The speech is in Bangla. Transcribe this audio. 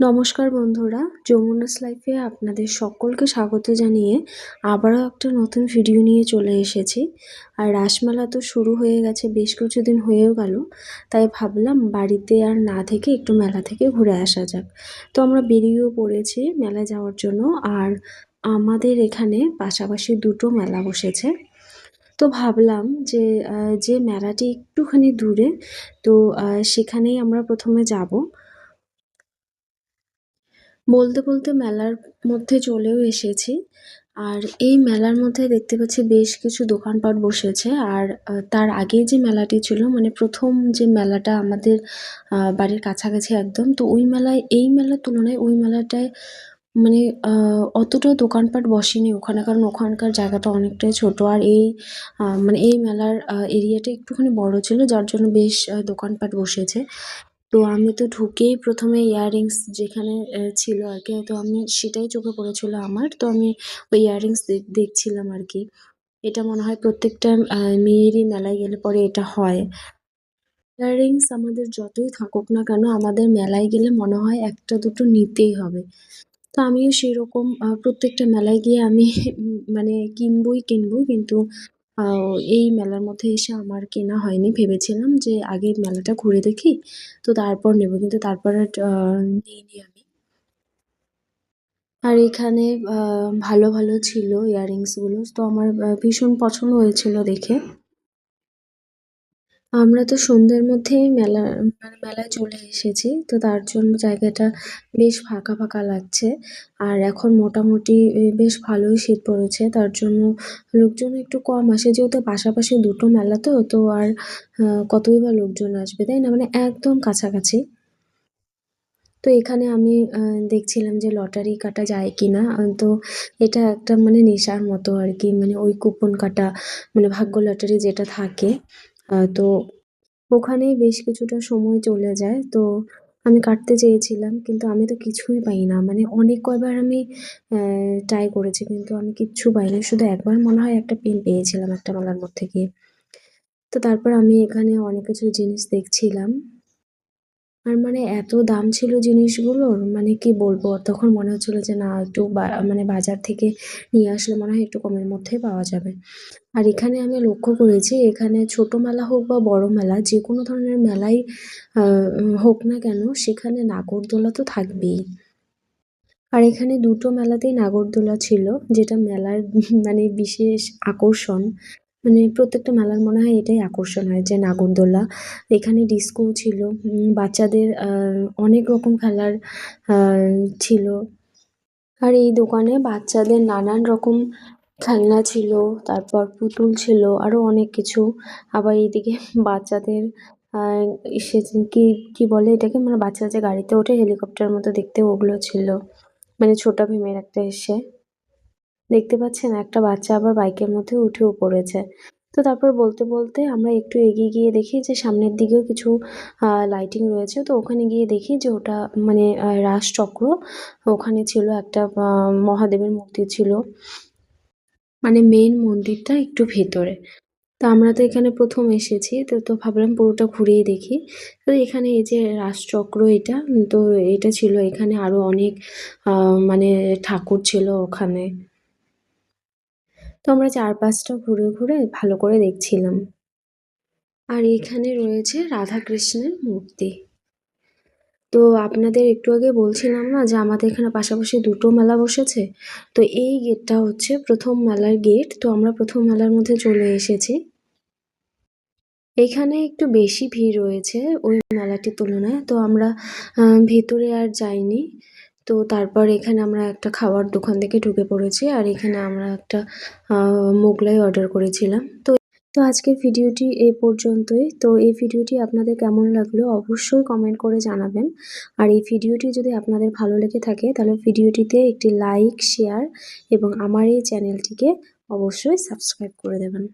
নমস্কার বন্ধুরা, যমুনাস লাইফে আপনাদের সকলকে স্বাগত জানিয়ে আবারও একটা নতুন ভিডিও নিয়ে চলে এসেছি। আর রাসমেলা তো শুরু হয়ে গেছে, বেশ কিছুদিন হয়েও গেল, তাই ভাবলাম বাড়িতে আর না থেকে একটু মেলা থেকে ঘুরে আসা যাক। তো আমরা বেরিয়েও পড়েছি মেলা যাওয়ার জন্য, আর আমাদের এখানে পাশাপাশি দুটো মেলা বসেছে। তো ভাবলাম যে যে মেলাটি একটুখানি দূরে, তো সেখানেই আমরা প্রথমে যাব। বলতে বলতে মেলার মধ্যে চলেও এসেছি। আর এই মেলার মধ্যে দেখতে পাচ্ছি বেশ কিছু দোকানপাট বসেছে। আর তার আগে যে মেলাটি ছিল মানে প্রথম যে মেলাটা আমাদের বাড়ির কাছাকাছি একদম, তো ওই মেলায়, এই মেলার তুলনায় ওই মেলাটায় মানে অতটা দোকানপাট বসেনি ওখানে, কারণ ওখানকার জায়গাটা অনেকটাই ছোট। আর এই মানে এই মেলার এরিয়াটা একটুখানি বড় ছিল, যার জন্য বেশ দোকানপাট বসেছে। তো আমি তো ঢুকেই প্রথমে ইয়াররিংস যেখানে ছিল আর কি, তো আমি সেটাই চোখে পড়েছিল আমার, তো আমি ওই ইয়াররিংস দেখছিলাম আর কি। এটা মনে হয় প্রত্যেকটা মেয়েরই মেলায় গেলে পরে এটা হয়। ইয়াররিংস আমাদের যতই থাকুক না কেন, আমাদের মেলায় গেলে মনে হয় একটা দুটো নিতেই হবে। তো আমিও সেরকম প্রত্যেকটা মেলায় গিয়ে আমি মানে কিনবই কিনবো কিন্তু এই মেলার মধ্যে এসে আমার কেনা হয়নি। ভেবেছিলাম যে আগে মেলাটা ঘুরে দেখি, তো তারপর নেব। কিন্তু তারপর নিইনি আমি। আর এখানে ভালো ভালো ছিল ইয়াররিংসগুলো তো আমার ভীষণ পছন্দ হয়েছিল দেখে। আমরা তো সন্ধ্যের মধ্যেই মেলা মানে মেলায় চলে এসেছি, তো তার জন্য জায়গাটা বেশ ফাঁকা ফাঁকা লাগছে। আর এখন মোটামুটি বেশ ভালোই শীত পড়েছে, তার জন্য লোকজন একটু কম আসে, যেহেতু পাশাপাশি দুটো মেলা তো তো আর কতই বা লোকজন আসবে, তাই না? মানে একদম কাছাকাছি। তো এখানে আমি দেখছিলাম যে লটারি কাটা যায় কি না তো এটা একটা মানে নেশার মতো আর কি মানে ওই কুপন কাটা মানে ভাগ্য লটারি যেটা থাকে। তো ওখানেই বেশ কিছুটা সময় চলে যায়। তো আমি কাটতে চেয়েছিলাম, কিন্তু আমি তো কিছুই পাই না। মানে অনেক কয়বার আমি ট্রাই করেছি, কিন্তু আমি কিচ্ছু পাইনি শুধু একবার মনে হয় একটা পেন পেয়েছিলাম একটা মালার মধ্যে গিয়ে। তো তারপর আমি এখানে অনেক কিছু জিনিস দেখছিলাম। আর মানে এত দাম ছিল জিনিসগুলোর মানে কি বলব? তখন মনে হচ্ছিল যে না, একটু মানে বাজার থেকে নিয়ে আসলে মনে হয় একটু কমের মধ্যেই পাওয়া যাবে। আর এখানে আমি লক্ষ্য করেছি, এখানে ছোট মেলা হোক বা বড় মেলা, যে কোনো ধরনের মেলাই হোক না কেন, সেখানে নাগরদোলা তো থাকবেই। আর এখানে দুটো মেলাতেই নাগরদোলা ছিল, যেটা মেলার মানে বিশেষ আকর্ষণ। মানে প্রত্যেকটা মেলার মনে হয় এটাই আকর্ষণ হয় যে নাগরদোলা, এখানে ডিস্কো ছিল বাচ্চাদের অনেক রকম খেলার ছিল। আর এই দোকানে বাচ্চাদের নানান রকম খেলনা ছিল, তারপর পুতুল ছিল আরও অনেক কিছু। আবার এইদিকে বাচ্চাদের সে কি কি বলে এটাকে? মানে বাচ্চারা যে গাড়িতে ওঠে হেলিকপ্টার মতো দেখতে, ওগুলো ছিল। মানে ছোটা ভীমের একটা এসে। দেখতে পাচ্ছেন একটা বাচ্চা আবার বাইকের মধ্যে উঠেও পড়েছে। তো তারপর বলতে বলতে আমরা একটু এগিয়ে গিয়ে দেখি যে সামনের দিকেও কিছু লাইটিং রয়েছে। তো ওখানে গিয়ে দেখি যে ওটা মানে রাসচক্র ওখানে ছিল একটা মহাদেবের মূর্তি ছিল। মানে মেন মন্দিরটা একটু ভেতরে। তো আমরা তো এখানে প্রথম এসেছি। তো তো ভাবলাম পুরোটা ঘুরিয়ে দেখি। তো এখানে এই যে রাজচক্র এটা, তো এটা ছিল এখানে আরও অনেক মানে ঠাকুর ছিল ওখানে। তো আমরা চারপাশটা ঘুরে ঘুরে ভালো করে দেখছিলাম। আর এখানে রয়েছে রাধাকৃষ্ণের মূর্তি। তো আপনাদের একটু আগে বলছিলাম না যে আমাদের এখানে পাশাপাশি দুটো মেলা বসেছে? তো এই গেটটা হচ্ছে প্রথম মেলার গেট। তো আমরা প্রথম মেলার মধ্যে চলে এসেছি। এখানে একটু বেশি ভিড় রয়েছে ওই মেলাটির তুলনায়। তো আমরা ভেতরে আর যাইনি। তো তারপর এখানে আমরা একটা খাওয়ার দোকান থেকে ঢুকে পড়েছি আর এখানে আমরা একটা মোগলাই অর্ডার করেছিলাম। তো তো আজকের ভিডিওটি এই পর্যন্তই। তো এই ভিডিওটি আপনাদের কেমন লাগল অবশ্যই কমেন্ট করে জানাবেন। আর এই ভিডিওটি যদি আপনাদের ভালো লেগে থাকে, তাহলে ভিডিওটিতে একটি লাইক শেয়ার এবং আমার এই চ্যানেলটিকে অবশ্যই সাবস্ক্রাইব করে দেবেন।